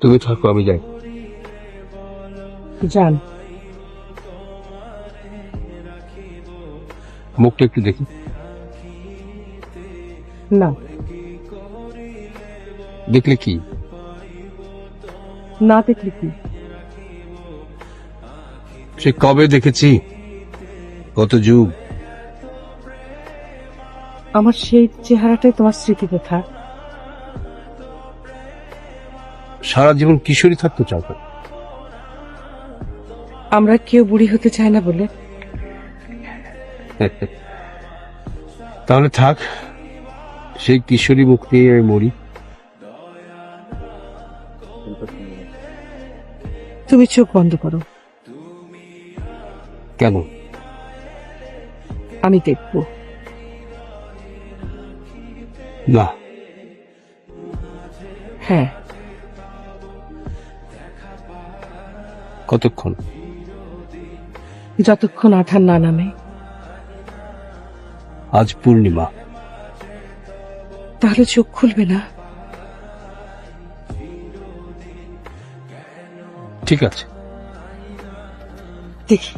তুমি থাকো আমি যাই। যান। মুখটা একটু দেখি। না। দেখলে কি? না দেখলে কি? সে কবে দেখেছি? কত যুগ। আমার সেই চেহারাটাই তোমার স্মৃতিতে থাক সারা জীবন কিশোরী থাকতে চাও? আমরা কেউ বুড়ি হতে চায় না বলে। তাহলে থাক সেই কিশোরী মুখ নিয়ে আমি মরি। তুমি চোখ বন্ধ করো। কেন? আমি দেখব। না। হ্যাঁ। কতক্ষণ? যতক্ষণ আঠার না নামে। আজ পূর্ণিমা। তাহলে চোখ খুলবে না? ঠিক আছে। দেখি।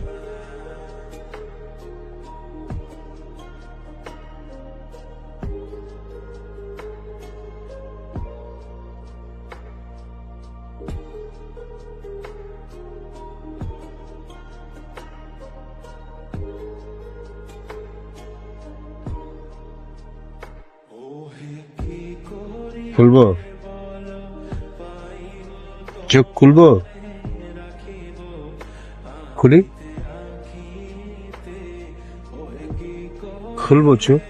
굴보. 즉 굴보. 굴이? 굴보죠